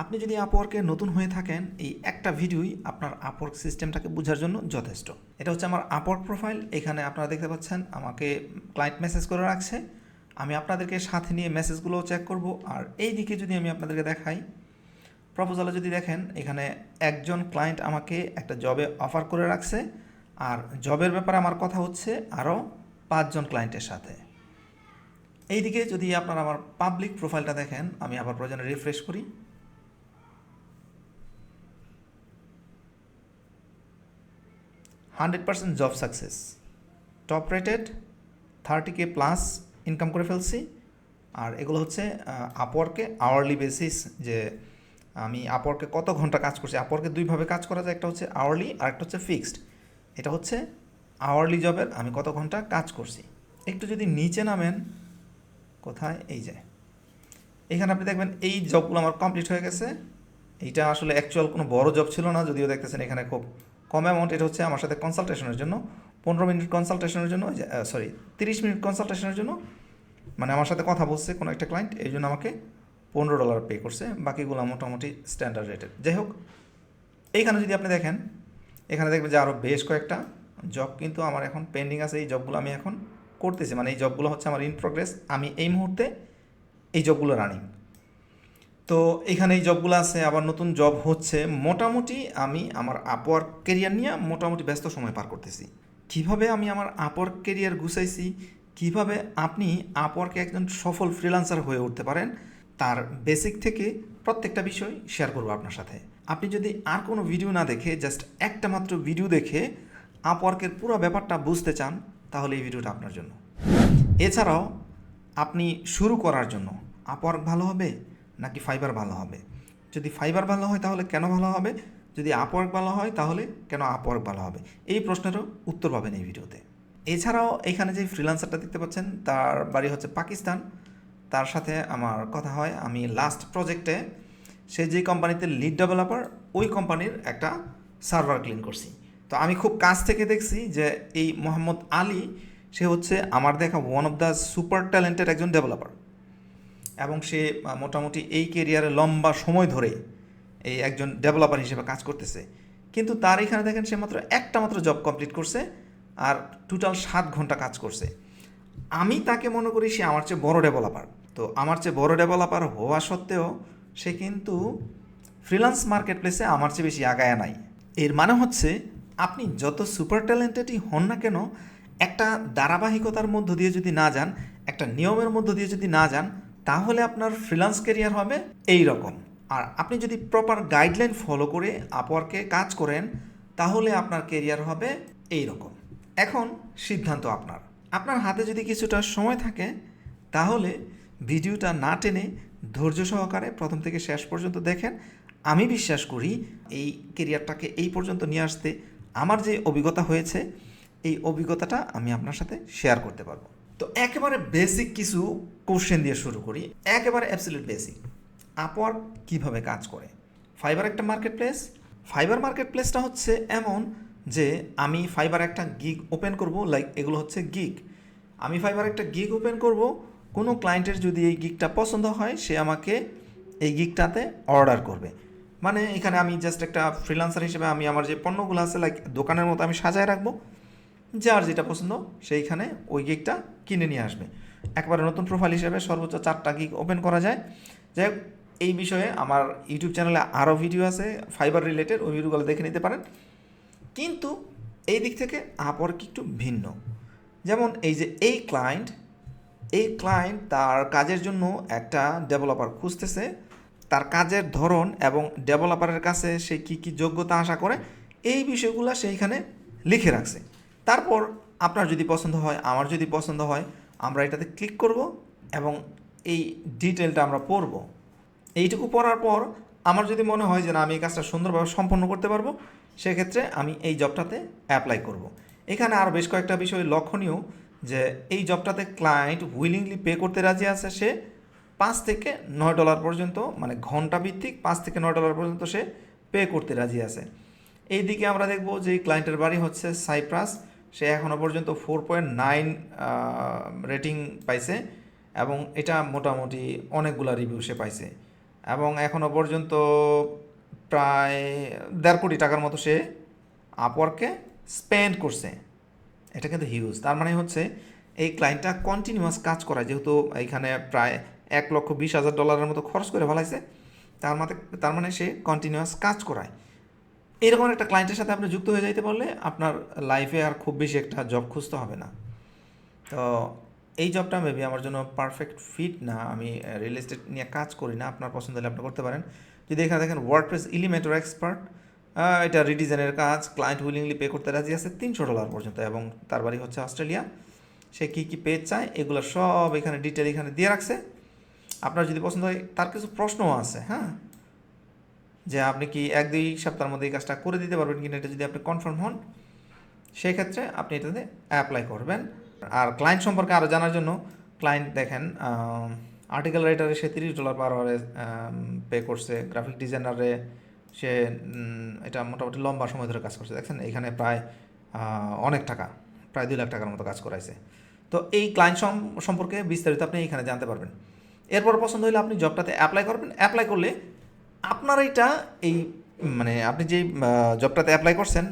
আপনি যদি আপওয়ার্কে নতুন হয়ে থাকেন, এই একটা ভিডিওই আপনার আপওয়ার্ক সিস্টেমটাকে বোঝার জন্য যথেষ্ট। এটা হচ্ছে আমার আপওয়ার্ক প্রোফাইল এখানে আপনারা দেখতে পাচ্ছেন, আমাকে ক্লায়েন্ট মেসেজ করে রাখছে। আমি আপনাদেরকে সাথে নিয়ে মেসেজগুলো চেক করব। আর এই দিকে যদি আমি আপনাদেরকে দেখাই প্রপোজালে যদি দেখেন, এখানে একজন ক্লায়েন্ট আমাকে একটা জবে অফার করে রাখছে। আর জবের ব্যাপারে আমার কথা হচ্ছে আরও পাঁচজন ক্লায়েন্টের সাথে। এইদিকে যদি আপনারা আমার পাবলিক প্রোফাইলটা দেখেন, আমি আবার প্রয়োজনে রিফ্রেশ করি। Hundred percent job success. Top rated, thirty K plus income করে ফেলছি। আর এগুলো হচ্ছে আপওয়ার্কে আওয়ারলি বেসিস যে আমি আপওয়ার্কে কত ঘণ্টা কাজ করছি আপওয়ার্কে দুইভাবে কাজ করা যায়, একটা হচ্ছে আওয়ারলি আর একটা হচ্ছে ফিক্সড এটা হচ্ছে আওয়ারলি জবের আমি কত ঘণ্টা কাজ করছি। একটু যদি নিচে নামেন, কোথায়? এই যায় এখানে আপনি দেখবেন এই জবগুলো আমার কমপ্লিট হয়ে গেছে। এইটা আসলে অ্যাকচুয়াল কোনো বড় জব ছিল না, যদিও দেখতেছেন এখানে খুব কম অ্যামাউন্ট এটা হচ্ছে আমার সাথে কনসালটেশনের জন্য। পনেরো মিনিট কনসালটেশনের জন্য সরি তিরিশ মিনিট কনসালটেশনের জন্য মানে আমার সাথে কথা বলছে কোনো একটা ক্লায়েন্ট এই জন্য আমাকে পনেরো ডলার পে করছে। বাকিগুলো মোটামুটি স্ট্যান্ডার্ড রেটের যাই হোক, এইখানে যদি আপনি দেখেন, এখানে দেখবেন যে আরও বেশ কয়েকটা জব কিন্তু আমার এখন পেন্ডিং আছে। এই জবগুলো আমি এখন করতেছি। মানে এই জবগুলো হচ্ছে আমার ইন প্রোগ্রেস আমি এই মুহূর্তে এই জবগুলো রানিং তো এখানে এই জবগুলো আছে, আবার নতুন জব হচ্ছে। মোটামুটি আমি আমার আপওয়ার্ক কেরিয়ার নিয়ে মোটামুটি ব্যস্ত সময় পার করতেছি। কীভাবে আমি আমার আপওয়ার্ক কেরিয়ার গুছাইছি, কীভাবে আপনি আপওয়ার্কে একজন সফল ফ্রিলান্সার হয়ে উঠতে পারেন, তার বেসিক থেকে প্রত্যেকটা বিষয় শেয়ার করব আপনার সাথে। আপনি যদি আর কোনো ভিডিও না দেখে জাস্ট একটা মাত্র ভিডিও দেখে আপওয়ার্কের পুরো ব্যাপারটা বুঝতে চান, তাহলে এই ভিডিওটা আপনার জন্য। এছাড়াও, আপনি শুরু করার জন্য আপওয়ার্ক ভালো হবে? নাকি ফাইবার ভালো হবে? যদি ফাইবার ভালো হয় তাহলে কেন ভালো হবে? যদি আপওয়ার্ক ভালো হয় তাহলে কেন আপওয়ার্ক ভালো হবে? এই প্রশ্নেরও উত্তর পাবেন এই ভিডিওতে। এছাড়াও এখানে যে ফ্রিলান্সারটা দেখতে পাচ্ছেন, তার বাড়ি হচ্ছে পাকিস্তান। তার সাথে আমার কথা হয়, আমি লাস্ট প্রজেক্টে সে যে কোম্পানিতে লিড ডেভেলপার ওই কোম্পানির একটা সার্ভার ক্লিন করছি। তো আমি খুব কাছ থেকে দেখছি যে এই মোহাম্মদ আলী, সে হচ্ছে আমার দেখা one of the super talented একজন ডেভেলপার এবং সে মোটামুটি এই কেরিয়ারে লম্বা সময় ধরে এই একজন ডেভেলপার হিসেবে কাজ করতেছে। কিন্তু তার এখানে দেখেন সে মাত্র একটা মাত্র জব কমপ্লিট করছে আর টোটাল সাত ঘণ্টা কাজ করছে। আমি তাকে মনে করি সে আমার চেয়ে বড় ডেভেলপার তো আমার চেয়ে বড় ডেভেলপার হওয়া সত্ত্বেও সে কিন্তু ফ্রিল্যান্স মার্কেট প্লেসে আমার চেয়ে বেশি আগায় নাই। এর মানে হচ্ছে আপনি যত সুপার ট্যালেন্টেডই হন না কেন, একটা ধারাবাহিকতার মধ্য দিয়ে যদি না যান, একটা নিয়মের মধ্য দিয়ে যদি না যান তাহলে আপনার ফ্রিল্যান্স কেরিয়ার হবে এই রকম আর আপনি যদি প্রপার গাইডলাইন ফলো করে আপওয়ার্কে কাজ করেন, তাহলে আপনার কেরিয়ার হবে এই রকম এখন সিদ্ধান্ত আপনার। আপনার হাতে যদি কিছুটা সময় থাকে, তাহলে ভিডিওটা না টেনে ধৈর্য সহকারে প্রথম থেকে শেষ পর্যন্ত দেখেন। আমি বিশ্বাস করি এই কেরিয়ারটাকে এই পর্যন্ত নিয়ে আসতে আমার যে অভিজ্ঞতা হয়েছে, এই অভিজ্ঞতাটা আমি আপনার সাথে শেয়ার করতে পারব। তো একেবারে বেসিক কিছু কোশ্চেন দিয়ে শুরু করি। একেবারে অ্যাবসলিউট বেসিক আপওয়ার্ক কীভাবে কাজ করে? ফাইবার একটা মার্কেট প্লেস ফাইবার মার্কেট প্লেসটা হচ্ছে এমন যে আমি ফাইবার একটা গিগ ওপেন করব লাইক এগুলো হচ্ছে গিগ আমি ফাইবার একটা গিগ ওপেন করব, কোনো ক্লায়েন্টের যদি এই গিগটা পছন্দ হয়, সে আমাকে এই গিগটাতে অর্ডার করবে। মানে এখানে আমি জাস্ট একটা ফ্রিলান্সার হিসেবে আমি আমার যে পণ্যগুলো আছে লাইক দোকানের মতো আমি সাজায় রাখব। যার যেটা পছন্দ, সেইখানে ওই গিকটা কিনে নিয়ে আসবে। একবারে নতুন প্রোফাইল হিসেবে সর্বোচ্চ চারটা গিক ওপেন করা যায়। যাই হোক, এই বিষয়ে আমার ইউটিউব চ্যানেলে আরও ভিডিও আছে ফাইবার রিলেটেড ওই ভিডিওগুলো দেখে নিতে পারেন। কিন্তু এই দিক থেকে আপওয়ার্ক একটু ভিন্ন। যেমন এই যে এই ক্লায়েন্ট এই ক্লায়েন্ট তার কাজের জন্য একটা ডেভেলপার খুঁজতেছে। তার কাজের ধরন এবং ডেভেলপারের কাছে সে কী কী যোগ্যতা আশা করে, এই বিষয়গুলো সেইখানে লিখে রাখছে। তারপর আপনার যদি পছন্দ হয়, আমার যদি পছন্দ হয়, আমরা এটাতে ক্লিক করব এবং এই ডিটেলটা আমরা পড়ব। এইটুকু পড়ার পর আমার যদি মনে হয় যে না, আমি এই কাজটা সুন্দরভাবে সম্পন্ন করতে পারব, সেক্ষেত্রে আমি এই জবটাতে অ্যাপ্লাই করব। এখানে আরও বেশ কয়েকটা বিষয় লক্ষণীয় যে, এই জবটাতে ক্লায়েন্ট উইলিংলি পে করতে রাজি আছে সে পাঁচ থেকে নয় ডলার পর্যন্ত মানে ঘণ্টা ভিত্তিক পাঁচ থেকে নয় ডলার পর্যন্ত সে পে করতে রাজি আছে। এই দিকে আমরা দেখব যে ক্লায়েন্টের বাড়ি হচ্ছে সাইপ্রাস সে এখনও পর্যন্ত ফোর পয়েন্ট নাইন রেটিং পাইছে এবং এটা মোটামুটি অনেকগুলা রিভিউ সে পাইছে। এবং এখনও পর্যন্ত প্রায় দেড় কোটি টাকার মতো সে আপওয়ার্কে স্পেন্ড করছে। এটা কিন্তু হিউজ তার মানে হচ্ছে এই ক্লায়েন্টটা কন্টিনিউয়াস কাজ করায়। যেহেতু এইখানে প্রায় এক লক্ষ বিশ হাজার ডলারের মতো খরচ করে ফেলাইছে, তার মানে তার মানে সে কন্টিনিউয়াস কাজ করায়। এরকম একটা ক্লায়েন্টের সাথে আপনি যুক্ত হয়ে যাইতে পারলে আপনার লাইফে আর খুব বেশি একটা জব খুঁজতে হবে না। তো এই জবটা মেবি আমার জন্য পারফেক্ট ফিট না, আমি রিয়েল এস্টেট নিয়ে কাজ করি না, আপনার পছন্দ হলে আপনি করতে পারেন। যদি এখানে দেখেন ওয়ার্ডপ্রেস ইলিমেন্টর এক্সপার্ট এটা রিডিজাইনের কাজ ক্লায়েন্ট উইলিংলি পে করতে রাজি আছে তিনশো ডলার পর্যন্ত এবং তার বাড়ি হচ্ছে অস্ট্রেলিয়া। সে কী কী পেজ চায়, এগুলো সব এখানে ডিটেল এখানে দিয়ে রাখছে। আপনার যদি পছন্দ হয়, তার কিছু প্রশ্নও আছে হ্যাঁ? যে আপনি কি এক, দুই সপ্তাহের মধ্যে এই কাজটা করে দিতে পারবেন কিনা এটা যদি আপনি কনফার্ম হন সেই ক্ষেত্রে আপনি এটাতে অ্যাপ্লাই করবেন। আর ক্লায়েন্ট সম্পর্কে আরও জানার জন্য ক্লায়েন্ট দেখেন আর্টিকেল রাইটারে সে তিরিশ ডলার পার আওয়ারে পে করছে গ্রাফিক ডিজাইনারে সে এটা মোটামুটি লম্বা সময় ধরে কাজ করছে। দেখছেন, এখানে প্রায় অনেক টাকা, প্রায় দুই লাখ টাকার মতো কাজ করাইছে। তো এই ক্লায়েন্ট সম্পর্কে বিস্তারিত আপনি এখানে জানতে পারবেন। এরপর পছন্দ হলে আপনি জবটাতে অ্যাপ্লাই করবেন। অ্যাপ্লাই করলে আপনার এটা এই মানে আপনি যেই জবটাতে অ্যাপ্লাই করছেন,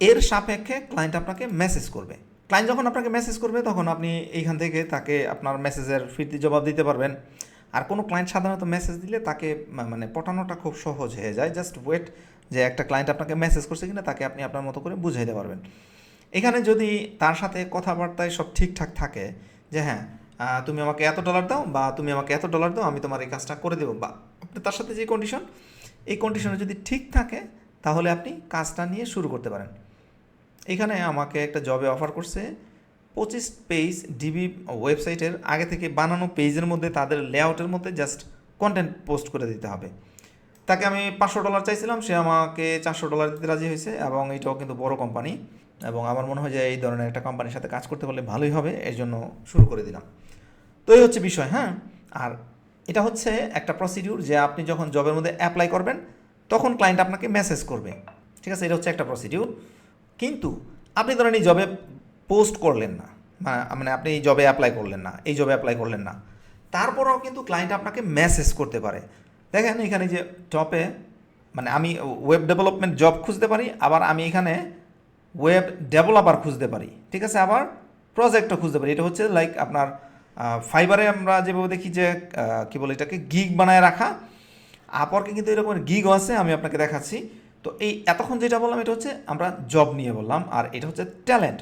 এর সাপেক্ষে ক্লায়েন্ট আপনাকে মেসেজ করবে। ক্লায়েন্ট যখন আপনাকে মেসেজ করবে, তখন আপনি এইখান থেকে তাকে আপনার মেসেজের ফিরতি জবাব দিতে পারবেন। আর কোনো ক্লায়েন্ট সাধারণত মেসেজ দিলে তাকে মানে পটানোটা খুব সহজ হয়ে যায়। জাস্ট ওয়েট যে একটা ক্লায়েন্ট আপনাকে মেসেজ করছে কিনা, তাকে আপনি আপনার মতো করে বুঝাইতে পারবেন। এখানে যদি তার সাথে কথাবার্তায় সব ঠিকঠাক থাকে, যে হ্যাঁ তুমি আমাকে এত ডলার দাও বা তুমি আমাকে এত ডলার দাও, আমি তোমার এই কাজটা করে দেবো, বা তার সাথে যে কন্ডিশন এই কন্ডিশনে যদি ঠিক থাকে, তাহলে আপনি কাজটা নিয়ে শুরু করতে পারেন। এখানে আমাকে একটা জবে অফার করছে, পঁচিশ পেজ ডিবি ওয়েবসাইটের আগে থেকে বানানো পেজের মধ্যে তাদের লেআউটের মধ্যে জাস্ট কন্টেন্ট পোস্ট করে দিতে হবে। তাকে আমি পাঁচশো ডলার চাইছিলাম, সে আমাকে চারশো ডলার দিতে রাজি হয়েছে এবং এটাও কিন্তু বড় কোম্পানি এবং আমার মনে হয় যে এই ধরনের একটা কোম্পানির সাথে কাজ করতে পারলে ভালোই হবে, এর জন্য শুরু করে দিলাম। তো এই হচ্ছে বিষয় হ্যাঁ? আর এটা হচ্ছে একটা প্রসিডিউর যে আপনি যখন জবের মধ্যে অ্যাপ্লাই করবেন, তখন ক্লায়েন্ট আপনাকে মেসেজ করবে। ঠিক আছে? এটা হচ্ছে একটা প্রসিডিউর কিন্তু আপনি ধরেন এই জবে পোস্ট করলেন না মানে আপনি এই জবে অ্যাপ্লাই করলেন না, এই জবে অ্যাপ্লাই করলেন না, তারপরেও কিন্তু ক্লায়েন্ট আপনাকে মেসেজ করতে পারে। দেখেন এখানে যে টপে মানে আমি ওয়েব ডেভেলপমেন্ট জব খুঁজতে পারি, আবার আমি এখানে ওয়েব ডেভেলপার খুঁজতে পারি। ঠিক আছে? আবার প্রজেক্টও খুঁজতে পারি। এটা হচ্ছে লাইক আপনার ফাইবারে আমরা যেভাবে দেখি যে কি বলে এটাকে, গিগ বানায় রাখা। আপরকে কিন্তু এরকম গিগও আছে, আমি আপনাকে দেখাচ্ছি। তো এই এতক্ষণ যেটা বললাম, এটা হচ্ছে আমরা জব নিয়ে বললাম, আর এটা হচ্ছে ট্যালেন্ট।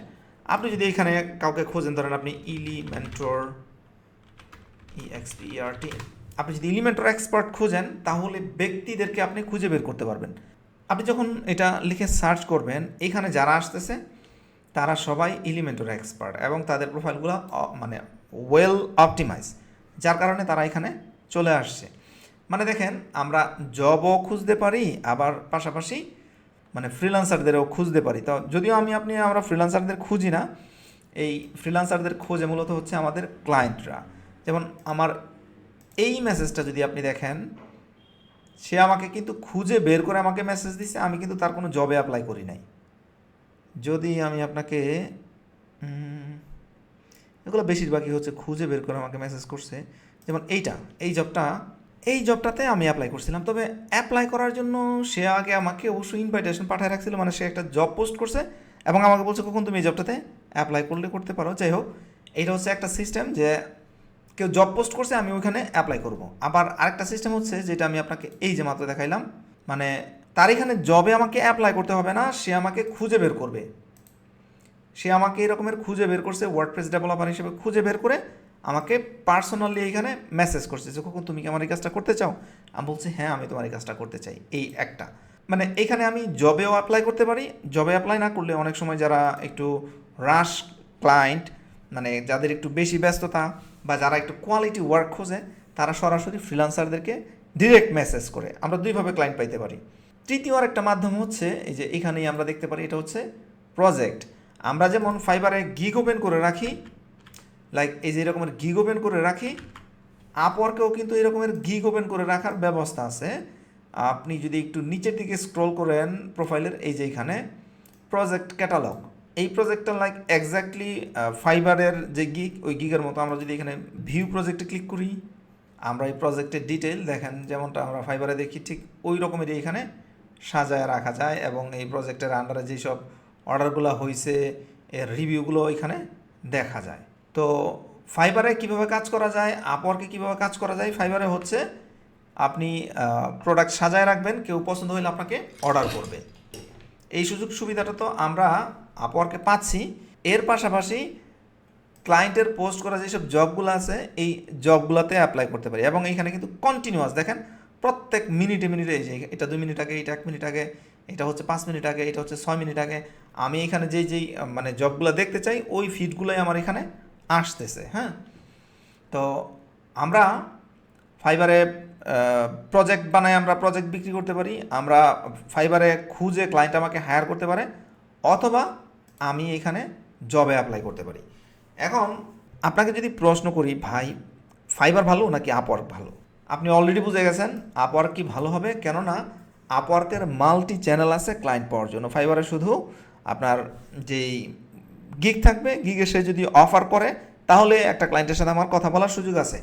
আপনি যদি এখানে কাউকে খোঁজেন, ধরেন আপনি ইলিমেন্টর ইএক্সপিআরটি E আপনি যদি এলিমেন্টর এক্সপার্ট খোঁজেন, তাহলে ব্যক্তিদেরকে আপনি খুঁজে বের করতে পারবেন। আপনি যখন এটা লিখে সার্চ করবেন, এখানে যারা আসতেছে, তারা সবাই এলিমেন্টর এক্সপার্ট এবং তাদের প্রোফাইলগুলো মানে ওয়েল অপটিমাইজ যার কারণে তারা এখানে চলে আসছে। মানে দেখেন, আমরা জবও খুঁজতে পারি, আবার পাশাপাশি মানে ফ্রিলান্সারদেরও খুঁজতে পারি। তো যদিও আমি, আপনি, আমরা ফ্রিলান্সারদের খুঁজি না, এই ফ্রিলান্সারদের খোঁজে মূলত হচ্ছে আমাদের ক্লায়েন্টরা যেমন আমার এই মেসেজটা যদি আপনি দেখেন, সে আমাকে কিন্তু খুঁজে বের করে আমাকে মেসেজ দিচ্ছে আমি কিন্তু তার কোনো জবে অ্যাপ্লাই করি নাই। যদি আমি আপনাকে এগুলো বেশিরভাগই হচ্ছে খুঁজে বের করে আমাকে মেসেজ করছে। যেমন এইটা, এই জবটা এই জবটাতে আমি অ্যাপ্লাই করছিলাম। তবে অ্যাপ্লাই করার জন্য সে আগে আমাকে অবশ্যই ইনভাইটেশন পাঠিয়ে রাখছিল মানে সে একটা জব পোস্ট করছে এবং আমাকে বলছে, কখন তুমি এই জবটাতে অ্যাপ্লাই করলে করতে পারো? যাই হোক, এইটা হচ্ছে একটা সিস্টেম যে কেউ জব পোস্ট করছে, আমি ওইখানে অ্যাপ্লাই করব। আবার আরেকটা সিস্টেম হচ্ছে যেটা আমি আপনাকে এই যে মাত্র দেখাইলাম মানে তার এখানে জবে আমাকে অ্যাপ্লাই করতে হবে না, সে আমাকে খুঁজে বের করবে। সে আমাকে এরকমের খুঁজে বের করছে ওয়ার্ডপ্রেস ডেভেলপার হিসেবে খুঁজে বের করে আমাকে পার্সোনালি এখানে মেসেজ করছে যে কখন তুমি কি আমার এই কাজটা করতে চাও? আমি বলছি হ্যাঁ আমি তোমার এই কাজটা করতে চাই। এই একটা। মানে এখানে আমি জবেও অ্যাপ্লাই করতে পারি জবে অ্যাপ্লাই না করলে অনেক সময় যারা একটু রাশ ক্লায়েন্ট মানে যাদের একটু বেশি ব্যস্ততা বা যারা একটু কোয়ালিটি ওয়ার্ক খোঁজে, তারা সরাসরি ফ্রিলান্সারদেরকে ডিরেক্ট মেসেজ করে। আমরা দুইভাবে ক্লায়েন্ট পাইতে পারি। তৃতীয় আর একটা মাধ্যম হচ্ছে, এই যে এখানেই আমরা দেখতে পারি, এটা হচ্ছে প্রজেক্ট আমরা যেমন ফাইবারে গিগ ওপেন করে রাখি লাইক এই যে এরকমের গিগ ওপেন করে রাখি আপওয়ার্কেও কিন্তু এরকমের গিগ ওপেন করে রাখার ব্যবস্থা আছে। আপনি যদি একটু নিচের দিকে স্ক্রল করেন প্রোফাইলের এই যে এখানে প্রজেক্ট ক্যাটালগ এই প্রজেক্টটা লাইক এক্স্যাক্টলি ফাইবারের যে গিগ ওই গিগের মতো আমরা যদি এখানে ভিউ প্রজেক্টে ক্লিক করি, আমরা এই প্রজেক্টের ডিটেল দেখেন, যেমনটা আমরা ফাইবারে দেখি, ঠিক ওই রকমেরই এখানে সাজায় রাখা যায় এবং এই প্রজেক্টের আন্ডারে যেসব অর্ডারগুলো হয়েছে এর রিভিউগুলো এখানে দেখা যায়। তো ফাইবারে কীভাবে কাজ করা যায়, আপওয়ার্কে কীভাবে কাজ করা যায়, ফাইবারে হচ্ছে আপনি প্রোডাক্ট সাজায় রাখবেন, কেউ পছন্দ হলে আপনাকে অর্ডার করবে। এই সুযোগ সুবিধাটা তো আমরা আপওয়ার্কে পাচ্ছি। এর পাশাপাশি ক্লায়েন্টের পোস্ট করা যেসব জবগুলো আছে, এই জবগুলোতে অ্যাপ্লাই করতে পারি এবং এইখানে কিন্তু কন্টিনিউয়াস দেখেন প্রত্যেক মিনিটে মিনিটে এই যে এটা দুই মিনিট আগে, এটা এক মিনিট আগে, এটা হচ্ছে পাঁচ মিনিট আগে, এটা হচ্ছে ছয় মিনিট আগে, আমি এখানে যেই যেই মানে জবগুলো দেখতে চাই, ওই ফিডগুলোই আমার এখানে আসতেছে হ্যাঁ? তো আমরা ফাইবারে প্রজেক্ট বানাই, আমরা প্রজেক্ট বিক্রি করতে পারি, আমরা ফাইবারে খুঁজে ক্লায়েন্ট আমাকে হায়ার করতে পারে, অথবা আমি এখানে জবে অ্যাপ্লাই করতে পারি। এখন আপনাকে যদি প্রশ্ন করি, ভাই ফাইবার ভালো নাকি আপওয়ার্ক ভালো? আপনি অলরেডি বুঝে গেছেন আপওয়ার্ক কি ভালো হবে? কেননা আপওয়ার্কের মাল্টি চ্যানেল আছে ক্লায়েন্ট পাওয়ার জন্য। ফাইবারে শুধু আপনার যেই গিগ থাকবে গিগে সে যদি অফার করে, তাহলে একটা ক্লায়েন্টের সাথে আমার কথা বলার সুযোগ আছে।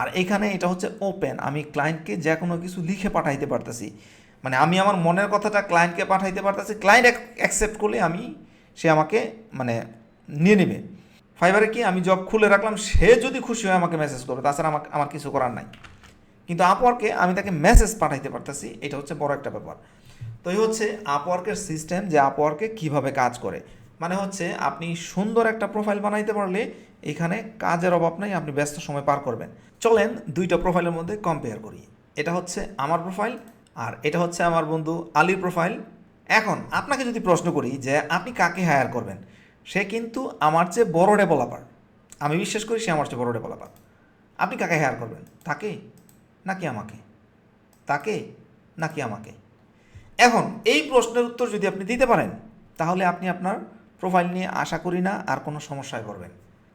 আর এখানে এটা হচ্ছে ওপেন আমি ক্লায়েন্টকে যে কোনো কিছু লিখে পাঠাইতে পারতেছি। মানে আমি আমার মনের কথাটা ক্লায়েন্টকে পাঠাইতে পারতেছি। ক্লায়েন্ট অ্যাকসেপ্ট করলে আমি, সে আমাকে মানে নিয়ে নেবে। ফাইবারে কি আমি জব খুলে রাখলাম, সে যদি খুশি হয় আমাকে মেসেজ করবে। তাছাড়া আমাকে আমার কিছু করার নাই। কিন্তু আপওয়ার্কে আমি তাকে মেসেজ পাঠাইতে পারতেছি, এটা হচ্ছে বড় একটা ব্যাপার। তো এই হচ্ছে আপওয়ার্কের সিস্টেম যে আপওয়ার্কে কীভাবে কাজ করে। মানে হচ্ছে আপনি সুন্দর একটা প্রোফাইল বানাইতে পারলে এখানে কাজের অভাব নেই, আপনি ব্যস্ত সময় পার করবেন। চলেন দুইটা প্রোফাইলের মধ্যে কম্পেয়ার করি। এটা হচ্ছে আমার প্রোফাইল আর এটা হচ্ছে আমার বন্ধু আলীর প্রোফাইল এখন আপনাকে যদি প্রশ্ন করি যে আপনি কাকে হায়ার করবেন? সে কিন্তু আমার চেয়ে বড় ডেভেলপার আমি বিশ্বাস করি সে আমার চেয়ে বড় ডেভেলপার আপনি কাকে হায়ার করবেন? তাকে? নাকি আমাকে? তাকে নাকি আমাকে? এখন এই প্রশ্নের উত্তর যদি আপনি দিতে পারেন, তাহলে আপনি আপনার প্রোফাইল নিয়ে আশা করি না আর কোনো সমস্যায় পড়বেন।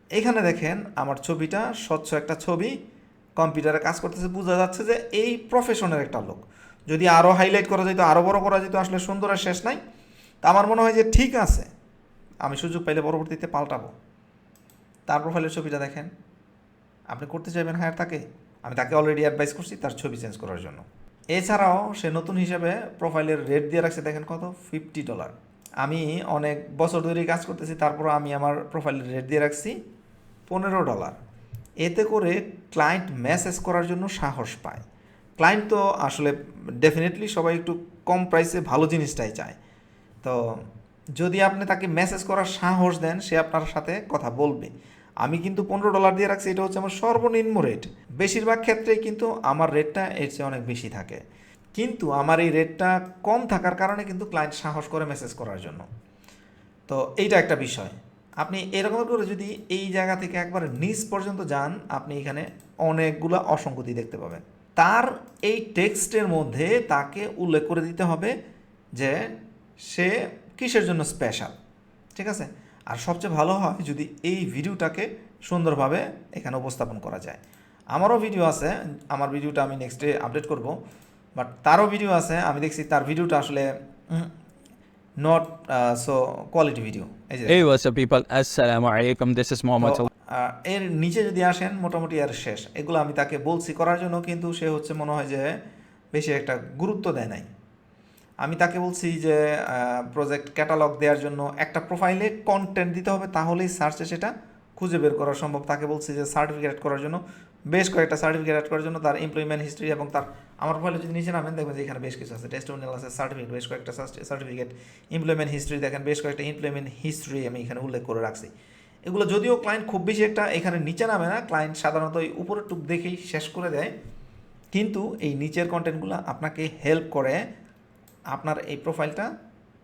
এখানে দেখেন আমার ছবিটা, স্বচ্ছ একটা ছবি। কম্পিউটারে কাজ করতেছে, বোঝা যাচ্ছে যে এই প্রফেশনের একটা লোক। যদি আরও হাইলাইট করা যেত আরও বড় করা যেত, আসলে সুন্দরের শেষ নাই। তা আমার মনে হয় যে ঠিক আছে, আমি সুযোগ পাইলে পরবর্তীতে পাল্টাবো। তার প্রোফাইলের ছবিটা দেখেন। আপনি করতে চাইবেন হায়ার তাকে? আমি তাকে অলরেডি অ্যাডভাইস করছি তার ছবি চেঞ্জ করার জন্য। এছাড়াও সে নতুন হিসেবে প্রোফাইলের রেট দিয়ে রাখছে, দেখেন কত? ফিফটি ডলার আমি অনেক বছর ধরেই কাজ করতেছি, তারপর আমি আমার প্রোফাইলের রেট দিয়ে রাখছি পনেরো ডলার এতে করে ক্লায়েন্ট মেসেজ করার জন্য সাহস পায়। ক্লায়েন্ট তো আসলে ডেফিনেটলি সবাই একটু কম প্রাইসে ভালো জিনিসটাই চায়। তো যদি আপনি তাকে মেসেজ করার সাহস দেন, সে আপনার সাথে কথা বলবে। আমি কিন্তু পনেরো ডলার দিয়ে রাখছি, এটা হচ্ছে আমার সর্বনিম্ন রেট বেশিরভাগ ক্ষেত্রেই কিন্তু আমার রেটটা এর চেয়ে অনেক বেশি থাকে। কিন্তু আমার এই রেটটা কম থাকার কারণে কিন্তু ক্লায়েন্ট সাহস করে মেসেজ করার জন্য। তো এইটা একটা বিষয়। আপনি এরকম করে যদি এই জায়গা থেকে একবার নিচ পর্যন্ত যান, আপনি এখানে অনেকগুলো অসঙ্গতি দেখতে পাবেন। তার এই টেক্সটের মধ্যে তাকে উল্লেখ করে দিতে হবে যে সে কিসের জন্য স্পেশাল ঠিক আছে? আর সবচেয়ে ভালো হয় যদি এই ভিডিওটাকে সুন্দরভাবে এখানে উপস্থাপন করা যায় আমারও ভিডিও আছে আমার ভিডিওটা আমি নেক্সট ডে আপডেট করব বাট তারও ভিডিও আছে আমি দেখছি তার ভিডিওটা আসলে নট সো কোয়ালিটি ভিডিও এই people? Assalamu alaikum. This is Mohammed. তো, আহ, এর নিচে যদি আসেন মোটামুটি আর শেষ এগুলো আমি তাকে বলছি করার জন্য কিন্তু সে হচ্ছে মনে হয় যে বেশি একটা গুরুত্ব দেয় নাই আমি তাকে বলছি যে প্রজেক্ট ক্যাটালগ দেওয়ার জন্য একটা প্রোফাইলে কন্টেন্ট দিতে হবে, তাহলেই সার্চে সেটা খুঁজে বের করা সম্ভব। তাকে বলছি যে সার্টিফিকেট করার জন্য, বেশ কয়েকটা সার্টিফিকেট অ্যাড করার জন্য তার এমপ্লয়মেন্ট হিস্ট্রি এবং তার, আমার প্রোফাইলে যদি নিচে নামেন, দেখবেন যে এখানে বেশ কিছু আছে। টেস্টিমোনিয়াল আছে সার্টিফিকেট বেশ কয়েকটা সার্টিফিকেট এমপ্লয়মেন্ট হিস্ট্রি দেখেন, বেশ কয়েকটা এমপ্লয়মেন্ট হিস্ট্রি আমি এখানে উল্লেখ করে রাখছি। এগুলো যদিও ক্লায়েন্ট খুব বেশি একটা এখানে নিচে নামে না ক্লায়েন্ট সাধারণত এই উপরের টুক দেখেই শেষ করে দেয়। কিন্তু এই নিচের কন্টেন্টগুলো আপনাকে হেল্প করে আপনার এই প্রোফাইলটা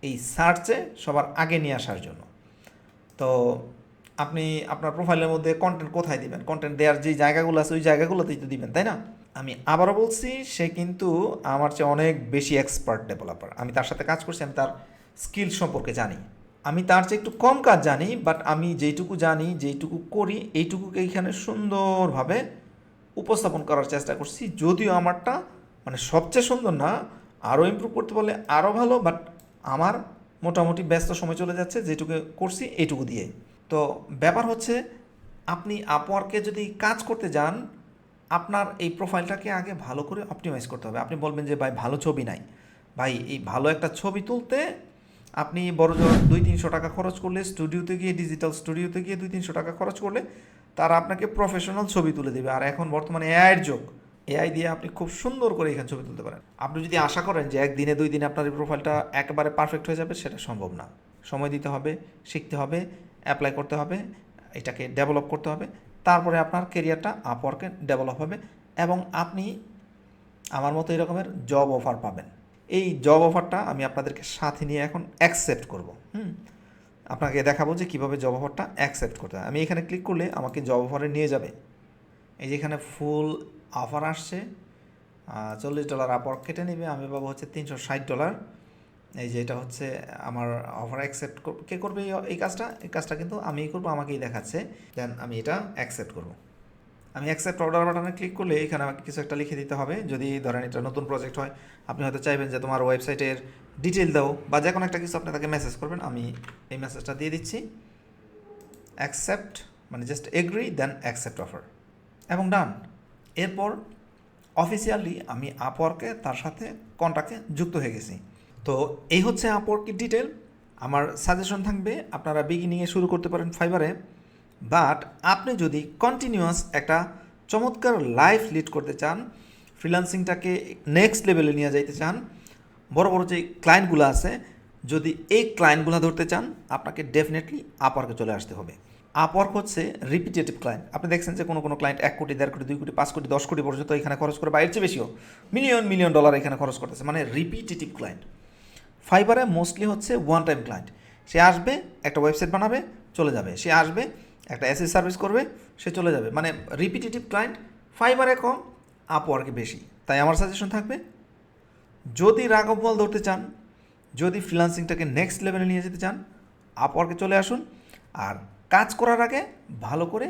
এই সার্চে সবার আগে নিয়ে আসার জন্য। তো আপনি আপনার প্রোফাইলের মধ্যে কন্টেন্ট কোথায় দিবেন? কন্টেন্ট দেওয়ার যে জায়গাগুলো আছে, ওই জায়গাগুলোতেই তো দিবেন, তাই না? আমি আবারও বলছি, সে কিন্তু আমার চেয়ে অনেক বেশি এক্সপার্ট ডেভেলপার আমি তার সাথে কাজ করছি, আমি তার স্কিল সম্পর্কে জানি। আমি তার চেয়ে একটু কম কাজ জানি বাট আমি যেইটুকু জানি, যেইটুকু করি, এইটুকুকে এখানে সুন্দরভাবে উপস্থাপন করার চেষ্টা করছি, যদিও আমারটা মানে সবচেয়ে সুন্দর না আরও ইমপ্রুভ করতে পারলে আরও ভালো বাট আমার মোটামুটি ব্যস্ত সময় চলে যাচ্ছে, যেটুকু করছি এইটুকু দিয়ে। তো ব্যাপার হচ্ছে, আপনি আপওয়ার্কে যদি কাজ করতে যান, আপনার এই প্রোফাইলটাকে আগে ভালো করে অপটিমাইজ করতে হবে। আপনি বলবেন যে, ভাই, ভালো ছবি নাই। ভাই, এই ভালো একটা ছবি তুলতে আপনি বড় জোর দুই তিনশো টাকা খরচ করলে স্টুডিওতে গিয়ে ডিজিটাল স্টুডিওতে গিয়ে দুই তিনশো টাকা খরচ করলে, তারা আপনাকে প্রফেশনাল ছবি তুলে দেবে। আর এখন বর্তমানে এআইয়ের যুগ। এআই দিয়ে আপনি খুব সুন্দর করে এখানে ছবি তুলতে পারেন। আপনি যদি আশা করেন যে একদিনে, দুই দিনে আপনার এই প্রোফাইলটা একেবারে পারফেক্ট হয়ে যাবে, সেটা সম্ভব না। সময় দিতে হবে, শিখতে হবে অ্যাপ্লাই করতে হবে, এটাকে ডেভেলপ করতে হবে, তারপরে আপনার কেরিয়ারটা আপওয়ার্কে ডেভেলপ হবে এবং আপনি আমার মতো এরকমের জব অফার পাবেন। এই জব অফারটা আমি আপনাদেরকে সাথে নিয়ে এখন অ্যাকসেপ্ট করব, হুম? আপনাকে দেখাবো যে কীভাবে জব অফারটা অ্যাকসেপ্ট করতে হয়। আমি এখানে ক্লিক করলে আমাকে জব অফারে নিয়ে যাবে। এই যে এখানে ফুল অফার আসছে। চল্লিশ ডলার আপওয়ার্ক কেটে নেবে। আমি পাবো হচ্ছে তিনশো ষাট ডলার। এই যে এটা হচ্ছে আমার অফার অ্যাকসেপ্ট কে করবে এই- কাজটা? এই কাজটা কিন্তু আমিই করব, আমাকেই দেখাচ্ছে। দেন আমি এটা অ্যাকসেপ্ট করব। আমি অ্যাকসেপ্ট অর্ডার বাটনে ক্লিক করলে এখানে আমাকে কিছু একটা লিখে দিতে হবে। যদি ধরেন এটা নতুন প্রজেক্ট হয়, আপনি হয়তো চাইবেন যে তোমার ওয়েবসাইটের ডিটেল দাও বা যে কোনো একটা কিছু আপনি তাকে মেসেজ করবেন। আমি এই মেসেজটা দিয়ে দিচ্ছি। অ্যাকসেপ্ট মানে just agree then accept offer এবং ডান এরপর অফিসিয়ালি আমি আপওয়ার্কে তার সাথে কন্ট্যাক্টে যুক্ত হয়ে গেছি। তো এই হচ্ছে আপওয়ার্কের ডিটেল আমার সাজেশন থাকবে, আপনারা বিগিনিংয়ে শুরু করতে পারেন ফাইবারে বাট আপনি যদি কন্টিনিউয়াস একটা চমৎকার লাইফ লিড করতে চান ফ্রিল্যান্সিংটাকে নেক্সট লেভেলে নিয়ে যাইতে চান, বড় বড় যে ক্লায়েন্টগুলো আছে, যদি এই ক্লায়েন্টগুলো ধরতে চান, আপনাকে ডেফিনেটলি আপওয়ার্কে চলে আসতে হবে। আপওয়ার্ক হচ্ছে রিপিটেটিভ ক্লায়েন্ট আপনি দেখছেন যে কোনো কোনো ক্লায়েন্ট এক কোটি, দেড় কোটি, দুই কোটি, পাঁচ কোটি, দশ কোটি পর্যন্ত এখানে খরচ করে বাইরের চেয়ে বেশিও মিলিয়ন মিলিয়ন ডলার এখানে খরচ করতেছে মানে রিপিটেটিভ ক্লায়েন্ট ফাইবারে মোস্টলি হচ্ছে ওয়ান টাইম ক্লায়েন্ট সে আসবে, একটা ওয়েবসাইট বানাবে, চলে যাবে। সে আসবে, একটা এসএস সার্ভিস করবে, সে চলে যাবে। মানে রিপিটেটিভ ক্লায়েন্ট ফাইবারে কম আপওয়ার্কে বেশি। তাই আমার সাজেশন থাকবে, যদি রাঘব বল ধরতে চান, যদি ফ্রিলান্সিংটাকে নেক্সট লেভেলে নিয়ে যেতে চান আপওয়ার্কে চলে আসুন। আর কাজ করার আগে ভালো করে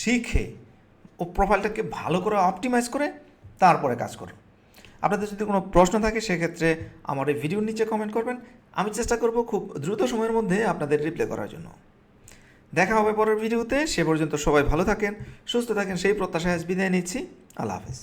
শিখে ও প্রোফাইলটাকে ভালো করে অপটিমাইজ করে তারপরে কাজ করুন। আপনাদের যদি কোনো প্রশ্ন থাকে, সেক্ষেত্রে আমার এই ভিডিওর নিচে কমেন্ট করবেন। আমি চেষ্টা করব খুব দ্রুত সময়ের মধ্যে আপনাদের রিপ্লাই করার জন্য। দেখা হবে পরের ভিডিওতে সে পর্যন্ত সবাই ভালো থাকেন, সুস্থ থাকেন, সেই প্রত্যাশায় বিদায় নিচ্ছি। আল্লাহ হাফেজ।